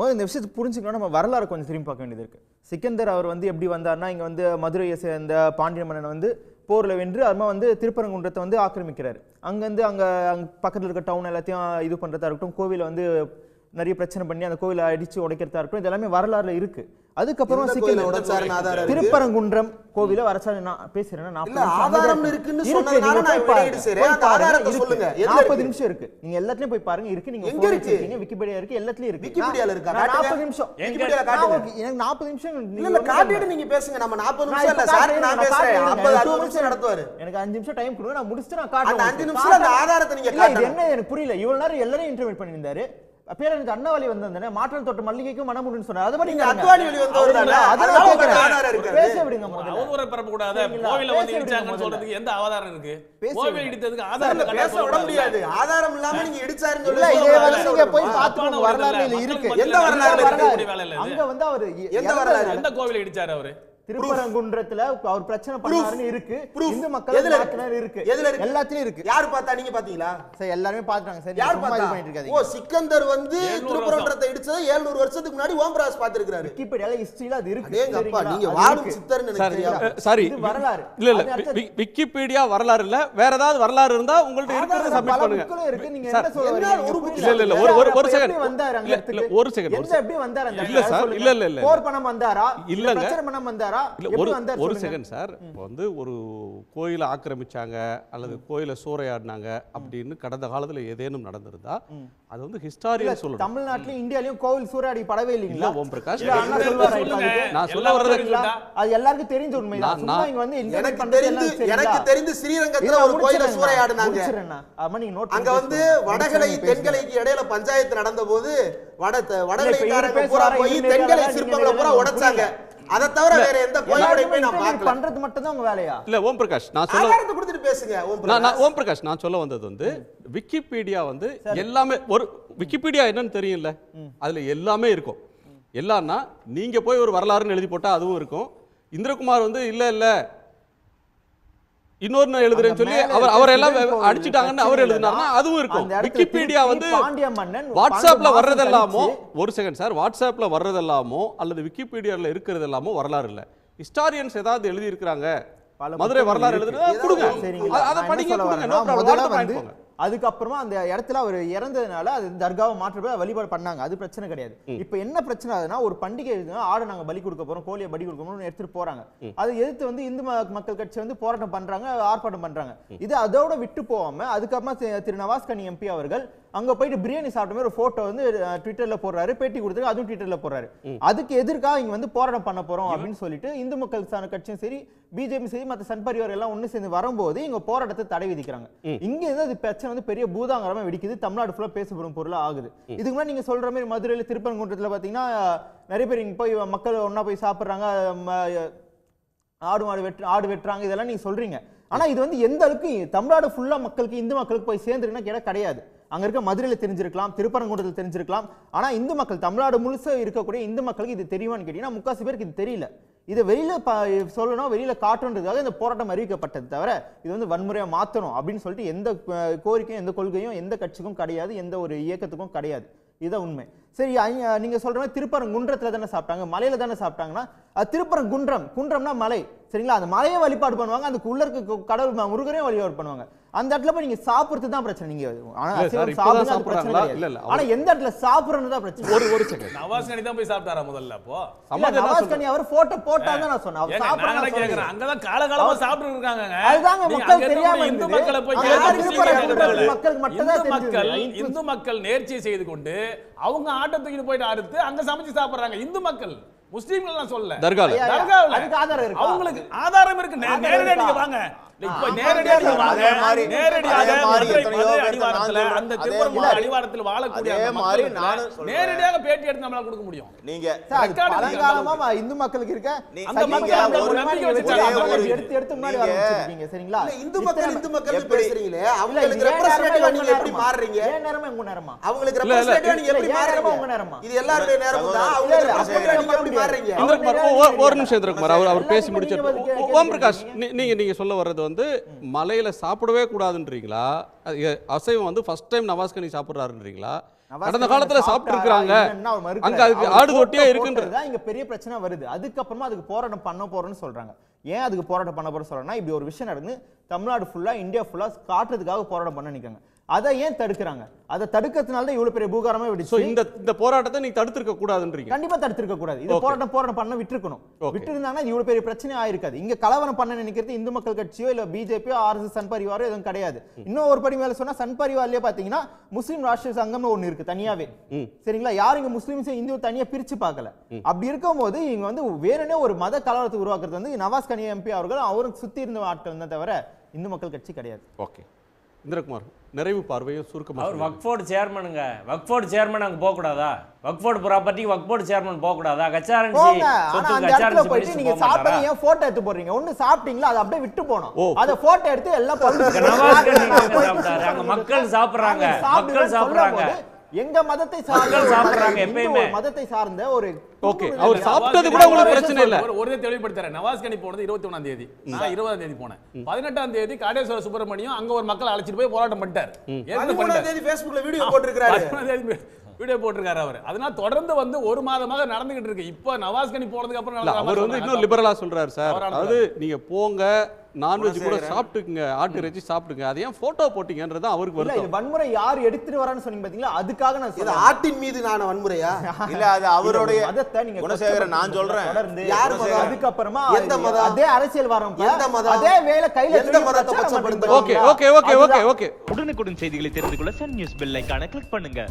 முதல்ல இந்த விஷயத்தை புரிஞ்சுக்கணும் நம்ம வரலாறு கொஞ்சம் திரும்பி பார்க்க வேண்டியது இருக்குது சிக்கந்தர் அவர் வந்து எப்படி வந்தார்னா இங்கே வந்து மதுரையை சேர்ந்த பாண்டிய மன்னன் வந்து போரில் வென்று அதுமா வந்து திருப்பரங்குன்றத்தை வந்து ஆக்கிரமிக்கிறார். அங்கேருந்து அங்கே அங்கே பக்கத்தில் இருக்க டவுன் எல்லாத்தையும் இது பண்ணுறதா இருக்கட்டும் கோவிலை வந்து நிறைய பிரச்சனை பண்ணி அந்த கோவிலை அடிச்சு உடைக்கிறதா இருக்கட்டும் இது எல்லாமே வரலாறுல இருக்கு. அதுக்கப்புறம் இருக்கு? திருப்பரங்குன்றம் கோவில வரசா நான் பேசுறேன்னா நாற்பது நிமிஷம் ஆதாரம் அமைதியா இருக்குன்னு இருக்கு, நீங்க நாற்பது? நிமிஷம் எல்லாத்துலயும் போய் பாருங்க. இருக்கு நீங்க விக்கிபீடியா இருக்கு எல்லாத்துலயும் இருக்கு. 40 நிமிஷம். எனக்கு 40 நிமிஷம் இல்ல நீங்க பேசுங்க. நம்ம 40 நான் நிமிஷம் இல்ல இப்ப சார் காட்டுறேன், நான் நான் பேசுறேன். காட்டுறேன். 50 எனக்கு 60 நிமிஷம் நடத்துவாரு. எனக்கு அஞ்சு நிமிஷம் டைம் கொடுங்க நான் முடிச்சுட்டு நான் காட்டுறேன் அஞ்சு. நிமிஷத்துல அந்த. ஆதாரத்தை நீங்க. என்ன எனக்கு புரியல. இவ்வளவு நேரம் எல்லாரையும் இன்டர்வியூ பண்ணியிருந்தாரு. பேர் எனக்கு அண்ணாவலி வந்திருந்தானே மாற்றம் தொட்ட மல்லிகைக்கும் மனமுடின்னு சொன்னார் அதை மாதிரி. அத்வானி வழி வந்தவர் அதனால. பேச விடுங்க முதல்ல அவதூறை பரப்பக்கூடாது சரிங்களா? கோவில வந்து இடிச்சாங்கன்னு. சொல்றதுக்கு எந்த ஆதாரம் இருக்கு கோவில். இடித்ததுக்கு ஆதாரம் பேச விட. முடியாது ஆதாரம் இல்லாம நீங்க இடிச்சாருன்னு இல்ல சொல்லி இதே வந்து நீங்க போய். பாத்துக்கோங்க வரலாறுல இருக்கு எந்த இது. அங்க வந்து அவர் எந்த வரலாறு? எந்த கோவில இடிச்சாரு அவரு திருப்பரங்குன்றத்துல அவர் பிரச்சனை பண்ணாருன்னு இருக்கு. இந்து மக்கள் எதுல இருக்கு? எதுல இருக்கு? எல்லாத்துலயும் இருக்கு யாரு பார்த்தா நீங்க பாத்தீங்களா சரி எல்லாருமே பாத்துட்டாங்க சரி யார் பார்த்தா பண்ணிட்டு ஓ இருக்காதீங்க சிக்கந்தர் வந்து 700 திருப்பரங்குன்றத்தை இடிச்சதை 700 வருஷத்துக்கு முன்னாடி ஓம்பராஜ் பாத்துருக்காரு விக்கிபீடியால ஹிஸ்டரியில அது இருக்கு அடேங்க அப்பா? நீங்க வாழும். சித்தர்னு எனக்கு சார் தெரியாது சாரி இது வரலாறு. இல்ல இல்ல விக்கிபீடியா வரலாறு இல்ல வேற ஏதாவது வரலாறு இருந்தா உங்கள்ட்ட இருக்கிறத சப்மிட் பண்ணுங்க இருக்கு. நீங்க என்ன வரீங்க? ஒரு. இல்ல, இல்ல, ஒரு- ஒரு- ஒரு. எப்படி வந்தாரு ஒரு ஒரு எந்த. எப்படி வந்தாரு அந்த இல்ல? சார். இல்ல, இல்ல, இல்ல. போர் பணம் வந்தாரா இல்ல. பிரச்சனை பண்ண வந்தாரா ஒரு வந்தாரு ஒரு. செகண்ட் சார் இப்போ வந்து ஒரு கோயிலை ஆக்கிரமிச்சாங்க அல்லது கோயிலை சூறையாடினாங்க அப்படின்னு கடந்த காலத்துல ஏதேனும் நடந்திருந்தா அது வந்து இல்ல, ஹிஸ்டாரியன் சொல்லணும். தமிழ்நாட்டிலயும் இந்தியாலயும் கோவில் சூறாடி படவே இல்ல இல்லைங்களா ஓம் பிரகாஷ்? நான் சொல்ல வர்றது அது எல்லாருக்கும் தெரிஞ்ச நான் இங்க வந்து எனக்கு தெரிந்து? எனக்கு தெரிந்து ஸ்ரீரங்கத்துல ஒரு கோயிலை சூறையாடினாங்க. அங்க வந்து. வடகலை. தென்கலைக்கு இடையில பஞ்சாயத்து நடந்த போது வட இவரு பூரா போய் தென்கலை சிற்பங்களை பூரா உடைச்சாங்க. அதை தவிர வேற எந்த கோயிலோட எல்லாருக்குமே போய் நான் பார்க்கல. பண்றது மட்டும் தான் உங்க வேலையா? இல்ல ஓம் பிரகாஷ் நான் சொல்ல ஆதாரத்தை கொடுத்துட்டு பேசுங்க ஓம் நான் நான் பிரகாஷ். ஓம் பிரகாஷ் நான் சொல்ல வந்தது வந்து விக்கிபீடியா வந்து எல்லாமே ஒரு விக்கிபீடியா என்னன்னு தெரியும்ல? அதுல எல்லாமே இருக்கும். எல்லாம்னா நீங்க போய் ஒரு வரலாறுன்னு எழுதி போட்டா அதுவும் இருக்கும். இந்திரகுமார் வந்து இல்ல இல்ல இன்னொரு நான் எழுதுறேன்னு சொல்லி அவர் அவர் எல்லாம் அடிச்சிட்டாங்கன்னு அவர் எழுதினாருன்னா அதுவும் இருக்கும் விக்கிபீடியா வந்து வாட்ஸ்அப்ல கழிச்சு ஒரு செகண்ட் சார் வாட்ஸ்அப்ல வர்றதெல்லாமோ அல்லது விக்கிபீடியால இருக்கிறது எல்லாமோ வரலாறு இல்ல ஹிஸ்டாரியன்ஸ் ஏதாவது எழுதி இருக்கிறாங்க பல மதுரை வரலாறு. எழுதுனா கொடுங்க அதை படிங்க கொடுங்க. முதல்ல வாட்டர் வந்து. அதுக்கப்புறமா அந்த இடத்துல அவர் இறந்ததுனால அது தர்காவை மாற்ற வழிபாடு பண்ணாங்க. அது பிரச்சனை கிடையாது. இப்போ என்ன பிரச்சனை ஆகுதுன்னா ஒரு பண்டிகை இருக்குன்னா ஆடை நாங்க பலி கொடுக்க போறோம் கோழியை பலி கொடுக்க போறோம்னு எடுத்துட்டு போறாங்க. அதை எதிர்த்து வந்து இந்து மக்கள் கட்சி வந்து போராட்டம் பண்றாங்க ஆர்ப்பாட்டம் பண்றாங்க. இது அதோட விட்டு போகாம அதுக்கப்புறமா திரு நவாஸ் கனி எம்பி அவர்கள் அங்க போயிட்டு பிரியாணி சாப்பிட்ட மாதிரி ஒரு போட்டோ வந்து ட்விட்டர்ல போடுறாரு. பேட்டி கொடுத்து அதுவும் ட்விட்டர்ல போடுறாரு. அதுக்கு எதிர்க்காக இங்க வந்து போராட்டம் பண்ண போறோம் அப்படின்னு சொல்லிட்டு இந்து மக்கள் கட்சியும் சரி பிஜேபி சரி மத்த சன் பரிவார் எல்லாம் ஒண்ணு சேர்ந்து வரும்போது இங்க போராட்டத்தை தடை விதிக்கிறாங்க. இங்க இருந்து அது பிரச்சனை வந்து பெரிய பூதாங்கரமா வெடிக்குது. தமிழ்நாடு ஃபுல்லா பேசப்படும் பொருளா ஆகுது. இதுக்கு முன்னாடி நீங்க சொல்ற மாதிரி மதுரையில திருப்பரங்குன்றத்துல பாத்தீங்கன்னா நிறைய பேர் இங்க போய் மக்கள் ஒண்ணா போய் சாப்பிடுறாங்க ஆடு மாடு வெட்டு ஆடு வெட்டுறாங்க இதெல்லாம் நீங்க சொல்றீங்க. ஆனா இது வந்து எந்த அளவுக்கு தமிழ்நாடு ஃபுல்லா மக்களுக்கு இந்து மக்களுக்கு போய் சேர்ந்துருக்குன்னா கேட்டா கிடையாது. அங்க இருக்க மதுரையில் தெரிஞ்சிருக்கலாம் திருப்பரங்குன்றத்தில் தெரிஞ்சிருக்கலாம். ஆனா இந்து மக்கள் தமிழ்நாடு முழுசா இருக்கக்கூடிய இந்து மக்களுக்கு இது தெரியுமான்னு கேட்டீங்கன்னா முக்காசி பேருக்கு இது தெரியல. இதை வெளியில ப- சொல்லணும் வெளியில காட்டுன்றதுக்காக இந்த போராட்டம் அறிவிக்கப்பட்டது தவிர இது வந்து வன்முறையாக மாத்தணும் அப்படின்னு சொல்லிட்டு எந்த கோரிக்கையும் எந்த கொள்கையும் எந்த கட்சிக்கும் கிடையாது எந்த ஒரு இயக்கத்துக்கும் கிடையாது. இதுதான் உண்மை. சரி நீங்கள் நீங்க சொல்ற மாதிரி திருப்பரங்குன்றத்தில் தானே சாப்பிட்டாங்க மலையில தானே சாப்பிட்டாங்கன்னா அது திருப்பரங்குன்றம் குன்றம்னா மலை சரிங்களா? அந்த மலையை வழிபாடு பண்ணுவாங்க அதுக்கு உள்ள இருக்க கடவுள் முருகரையும் வழிபாடு பண்ணுவாங்க. அந்த இடத்துல போய் நீங்க சாப்பிடுறது தான் பிரச்சனை நீங்க ஆனா அசைவம் சாப்பிடுறது பிரச்சனை. இல்ல, இல்ல, ஆனா எந்த இடத்துல சாப்பிடுறது தான் பிரச்சனை ஒரு ஒரு செகண்ட் நவாஸ் கனி தான் போய் சாப்பிட்டாரா முதல்ல அப்போ நவாஸ்? கனி அவர் போட்டோ போட்டாங்க நான் சொன்னேன் அவர் சாப்பிடுறாங்க நாங்களே சொல்லலையே. கேக்குறோம். அங்கதான் காலகாலமா சாப்பிட்டு இருக்காங்க அதுதாங்க மக்கள் தெரியாம இந்து. மக்களை போய் அங்க. மக்களுக்கு மட்டும்தான் இந்து மக்கள். இந்து மக்கள் நேர்ச்சி செய்து கொண்டு அவங்க ஆட்டை தூக்கிட்டு போயிட்டு அறுத்து அங்க சமைச்சு சாப்பிடுறாங்க இந்து மக்கள் முஸ்லீம்கள் எல்லாம் சொல்ல தர்கால. அதுக்கு ஆதாரம் இருக்கா? அவங்களுக்கு ஆதாரம் இருக்கு நேரடியா? நீங்க வாங்க நேரடியாக பேட்டி எடுத்து நம்மளால கொடுக்க முடியும். நீங்க பழங்காலமா இந்து மக்களுக்கு இருக்க எடுத்து எடுத்து முன்னாடி சரிங்களா? இந்து மக்கள் இந்து மக்கள்? பேசுறீங்களே? அவங்களுக்கு ரெப்ரசன்டேட்டிவா நீங்க எப்படி? மாறுறீங்க? ஏன் நேரமா உங்க நேரமா? அவங்களுக்கு. ரெப்ரசன்டேட்டிவா நீங்க எப்படி நேரமா உங்க மாறுறீங்க நேரமா? இது எல்லாருடைய நேரம் தான் அவங்களுக்கு ரெப்ரசன்டேட்டிவா நீங்க எப்படி மாறுறீங்க? ஒரு நிமிஷம் இந்திரகுமார் அவர் அவர் பேசி முடிச்சிட்டு ஓம் பிரகாஷ் நீங்க நீங்க சொல்ல வர்றது வந்து மலையில சாப்பிடவே கூடாதுன்றீங்களா? அசைவம் வந்து ஃபர்ஸ்ட் டைம் நவாஸ்கனி சாப்பிடுறாருன்றீங்களா? கடந்த காலத்துல சாப்பிட்டு இருக்காங்க. அங்க அதுக்கு ஆடு தொட்டியா photo இருக்குன்ற போட்டதுதான் இங்க பெரிய பிரச்சனை வருது. அதுக்கப்புறமா அதுக்கு போராட்டம் பண்ண போறோம்னு சொல்றாங்க. ஏன் அதுக்கு போராட்டம் பண்ண போறோம் சொல்றேன்னா இப்படி ஒரு விஷயம் நடக்குது தமிழ்நாடு ஃபுல்லா இந்தியா ஃபுல்லா காட்டுறதுக்காக போராட்டம் பண்ண நினைக்கிறாங்க. அதை ஏன் தடுக்கிறாங்க? அதை தடுக்கிறதுனால தான் இவ்வளவு பெரிய பூகாரமே வெடிச்சு இந்த இந்த போராட்டத்தை நீங்க தடுத்திருக்க கூடாதுன்றீங்க. கண்டிப்பா தடுத்திருக்க கூடாது. இது. போராட்டம் போராட்டம் பண்ண விட்டுருக்கணும். விட்டு இருந்தாங்கன்னா இவ்வளவு பெரிய பிரச்சனை ஆயிருக்காது. இங்க கலவரம் பண்ண நினைக்கிறது இந்து மக்கள் கட்சியோ இல்ல பிஜேபியோ ஆர்எஸ் சன் பரிவாரோ எதுவும் கிடையாது. இன்னும் ஒரு படி மேல சொன்னா சன் பரிவார்லயே பாத்தீங்கன்னா முஸ்லீம் ராஷ்டிரிய சங்கம்னு ஒண்ணு இருக்கு தனியாவே. சரிங்களா? யாரும் இங்க முஸ்லீம்ஸ் இந்து தனியா பிரிச்சு பார்க்கல. அப்படி இருக்கும்போது இங்க வந்து வேணுனே ஒரு மத கலவரத்தை உருவாக்குறது வந்து நவாஸ் கனி எம்பி அவர்கள் அவருக்கு சுத்தி இருந்த ஆட்கள் தான் தவிர இந்து மக்கள் கட்சி கிடையாது. ஓகே இந்திரகுமார் நிறைவு பார்வையும் சுருக்கமா அவர். வக்ஃபோர்டு சேர்மனுங்க வக்ஃபோர்டு சேர்மன் அங்க போக கூடாதா வக்ஃபோர்டு ப்ராப்பர்ட்டிக்கு வக்ஃபோர்டு சேர்மன் போக கூடாதா கச்சாரன்சி கச்சாரன்சி போயிட்டு நீங்க சாப்பிட்டீங்க ஏன் போட்டோ எடுத்து போடுறீங்க ஒண்ணு சாப்பிட்டீங்களா அதை அப்படியே விட்டு போனோம் ஓ. அத போட்டோ எடுத்து எல்லாம்? அங்க மக்கள் சாப்பிடுறாங்க. மக்கள் சாப்பிடுறாங்க. எங்க மதத்தை சார்ந்த எப்பயுமே. மதத்தை சார்ந்த ஒரு ஓகே அவர்? சாப்பிட்டது கூட உங்களுக்கு பிரச்சனை இல்ல. ஒரு- தெளிவுபடுத்துறேன். நவாஸ் கனி போனது இருபத்தி ஒண்ணாம் தேதி நான் இருபதாம் தேதி போனேன். பதினெட்டாம் தேதி காடேஸ்வர சுப்பிரமணியம் அங்க ஒரு மக்கள் அழைச்சிட்டு போய் போராட்டம் பண்ணிட்டார். பதிமூணாம். தேதி Facebookல வீடியோ தேதி வீடியோ போட்டிருக்காரு அவர் அதனால தொடர்ந்து வந்து ஒரு மாதமாக நடந்துகிட்டு இருக்கு இப்போ நவாஸ் கனி போனதுக்கு அப்புறம் அவர் வந்து இன்னும் லிபரலா சொல்றாரு சார் அதாவது நீங்க போங்க நான்வெஜ் கூட சாப்பிட்டுக்குங்க ஆட்டு இறைச்சி சாப்பிட்டுங்க அது ஏன் போட்டோ போட்டீங்கன்றது அவருக்கு இது வருத்தம் வன்முறை யார் எடுத்துட்டு வரான்னு சொன்னீங்க பாத்தீங்களா அதுக்காக நான் இது. ஆட்டின் மீது நான் வன்முறையா இல்ல அது அவருடைய மதத்தை நீங்க குணசேகரன் நான் சொல்றேன் யார் மதம்? அதுக்கப்புறமா எந்த மதம்? அதே அரசியல் வரப்ப எந்த மதம்? அதே வேலை கையில எந்த மதத்தை? பண்றீங்களா? Okay okay okay okay. Okay உடனுக்குடன் செய்திகளை தெரிந்து கொள்ள சன் நியூஸ் பெல் ஐகானை கிளிக் பண்ணுங்க